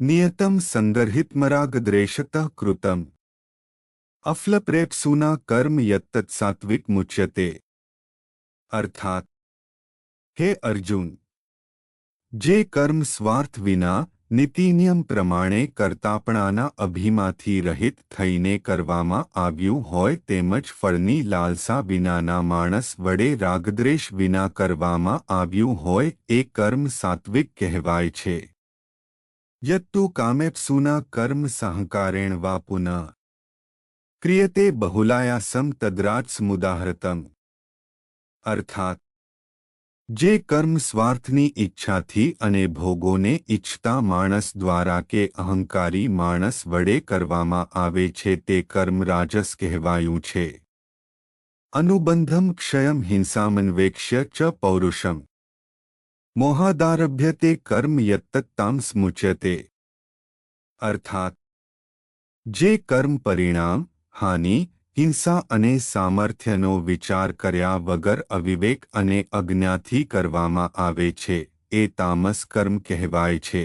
નિયતમ સંગર્હિતમરાગદ્રેષતઃ કૃતમ અફલપ્રેપસુના કર્મ યત્તત સાત્વિક મુચ્યતે અર્થાત હે અર્જુન જે કર્મ સ્વાર્થ વિના નીતિનિયમ પ્રમાણે કરતાપણાના અભિમાંથી રહિત થઈને કરવામાં આવ્યું હોય તેમજ ફળની લાલસા વિનાના માણસ વડે રાગદ્રેશ વિના કરવામાં આવ્યું હોય એ કર્મ સાત્વિક કહેવાય છે યત્તુ કામેપ્સુના કર્મ સહકારેણ વા પુનઃ ક્રિયતે બહુલાયાસમ તદ્રાજ સમુદાહરતમ અર્થાત જે કર્મ સ્વાર્થની ઈચ્છાથી અને ભોગોને ઈચ્છતા માણસ દ્વારા કે અહંકારી માણસ વડે કરવામાં આવે છે તે કર્મ રાજસ કહેવાયું છે અનુબંધમ ક્ષયમ હિંસામન્વેક્ષ્ય ચ પૌરુષમ મોહાદારભ્યતે કર્મ યત્તત્તામ સ્મુચ્યતે અર્થાત જે કર્મ પરિણામ હાનિ હિંસા અને સામર્થ્યનો વિચાર કર્યા વગર અવિવેક અને અજ્ઞાથી કરવામાં આવે છે એ તામસ કર્મ કહેવાય છે